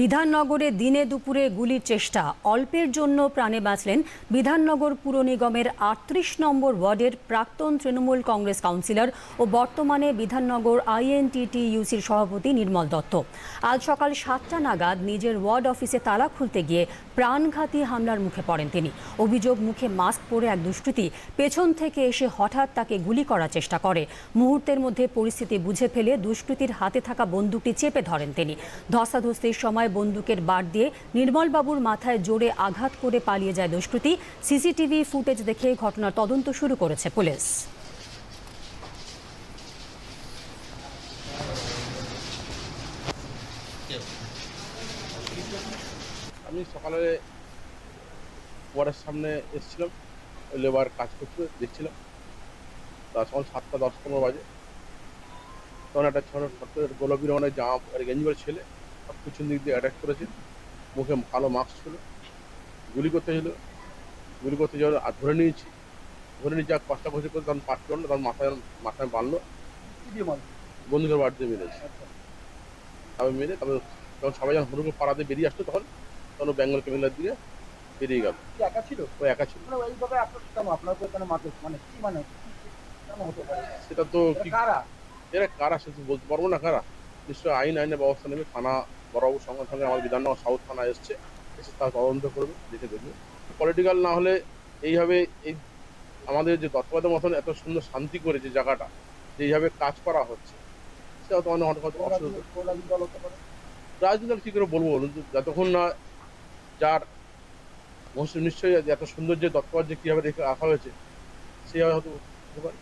বিধাননগরে দিনে দুপুরে গুলির চেষ্টা। অল্পের জন্য প্রাণে বাঁচলেন বিধাননগর পুর নিগমের আটত্রিশ নম্বর ওয়ার্ডের প্রাক্তন তৃণমূল কংগ্রেস কাউন্সিলর ও বর্তমানে বিধাননগর আইএনটিটি ইউসির সভাপতি নির্মল দত্ত। আজ সকাল সাতটা নাগাদ নিজের ওয়ার্ড অফিসে তালা খুলতে গিয়ে প্রাণঘাতী হামলার মুখে পড়েন তিনি। অভিযোগ মুখে মাস্ক পরে এক দুষ্কৃতী পেছন থেকে এসে হঠাৎ তাকে গুলি করার চেষ্টা করে। মুহূর্তের মধ্যে পরিস্থিতি বুঝে ফেলে দুষ্কৃতীর হাতে থাকা বন্দুকটি চেপে ধরেন তিনি। ধস্তাধস্তির সময় বন্দুকের বার দিয়ে। নির্মলবাবুর মাথায় জোরে আঘাত করে পালিয়ে যায় দুষ্কৃতী। সিসিটিভি ফুটেজ দেখে ঘটনার তদন্ত শুরু করেছে পুলিশ। আমি সকালে ওয়ার্ডের সামনে এসেছিলাম, লেবার কাজ করতে দেখছিলাম। তা সকাল সাতটা দশ পনেরো বাজে। তখন একটা ছোট ছোট্ট গোলাপি রঙের জামা গেঞ্জি পরে ছেলে। পিছন দিক দিয়ে অ্যাটাক করেছে। মুখে কালো মাস্ক ছিল। গুলি করতে ছিল গুলি করতে যাওয়ার আর ধরে নিয়েছি। ধরে নিয়ে যা কষ্ট করতে করতে তখন পাঁচ না তখন মাথায় মাথায় বাঁধলো। বন্ধুদের বাড়িতে মেরেছে তবে মেরে তবে তখন সবাই যখন হুড়ুকে পাড়াতে বেরিয়ে আসতো তখন তখন বেঙ্গল কেমিলার দিকে বেরিয়ে গেল। একা ছিল? ও একা ছিল। মানে মানে কি মানে সেটা তো কারা? এরা কারা সে বলতে পারব না কারা? নিশ্চয়ই আইন আইনের ব্যবস্থা নেবে থানা বড়বাবুর সঙ্গে সঙ্গে আমার বিধাননগর সাউথ থানা এসছে এসে তার তদন্ত করবে দেখে দেখবে। পলিটিক্যাল না হলে এইভাবে এই আমাদের যে দত্তবাদের মতন এত সুন্দর শান্তি করে যে জায়গাটা যে এইভাবে কাজ করা হচ্ছে সেটা তো অনেক পারে? রাজনীতি কি করে বলব বলুন? যতক্ষণ না যার নিশ্চয়ই এত সুন্দর যে দত্তবাদ যে কীভাবে রেখে রাখা হয়েছে সেইভাবে হয়তো হতে পারে।